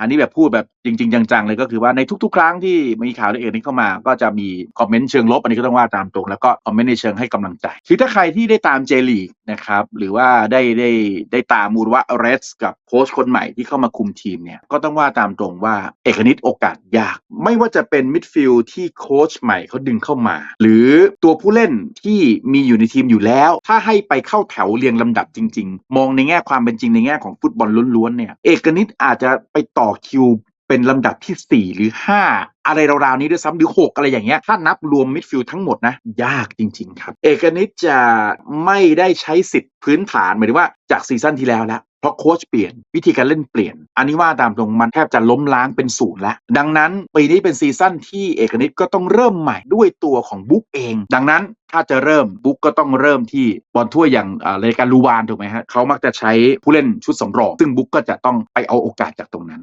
อันนี้แบบพูดแบบ จริง ๆ จัง ๆ เลยก็คือว่าในทุก ๆ ครั้งที่มีข่าวเรื่องเอนี้เข้ามา ก็จะมีคอมเมนต์เชิงลบ อันนี้ก็ต้องว่าตามตรง แล้วก็คอมเมนต์ในเชิงให้กำลังใจ คือถ้าใครที่ได้ตามเจลีกนะครับหรือว่าได้ได้ได้ตามมูลว่าเรสกับโค้ชคนใหม่ที่เข้ามาคุมทีมเนี่ยก็ต้องว่าตามตรงว่าเอกนิตโอกาสยาก ไม่ว่าจะเป็นมิดฟิลด์ที่โค้ชใหม่เขาดึงเข้ามา หรือตัวผู้เล่นที่มีอยู่ในทีมอยู่แล้ว ถ้าให้ไปเข้าแถวเรียงลำดับจริง ๆ มองในแง่ความเป็นจริงในแง่ของฟุตบอลล้วนๆเนี่ยเอกนิตอาจจะไปต่อคิว เป็นลำดับที่ 4 หรือ 5 อะไรราวๆนี้ด้วยซ้ำหรือ 6 อะไรอย่างเงี้ยถ้านับรวมมิดฟิลด์ทั้งหมดนะ ยากจริง ๆ ครับ เอกนิตจะไม่ได้ใช้สิทธิ์พื้นฐานหมายถึงว่าจากซีซั่นที่แล้วแล้วเพราะโค้ชเปลี่ยนวิธีการเล่นเปลี่ยน อันนี้ว่าตามตรงมันแทบจะล้มล้างเป็นศูนย์แล้ว ดังนั้นปีนี้เป็นซีซั่นที่เอกนิตก็ต้องเริ่มใหม่ด้วยตัวของบุ๊กเอง ดังนั้นถ้าจะเริ่มบุ๊กก็ต้องเริ่มที่บอลถ้วอย่างรายการลูวานถูกไหมฮะเขามักจะใช้ผู้เล่นชุดสำรอง ซึ่งบุ๊กก็จะต้องไปเอาโอกาสจากตรงนั้น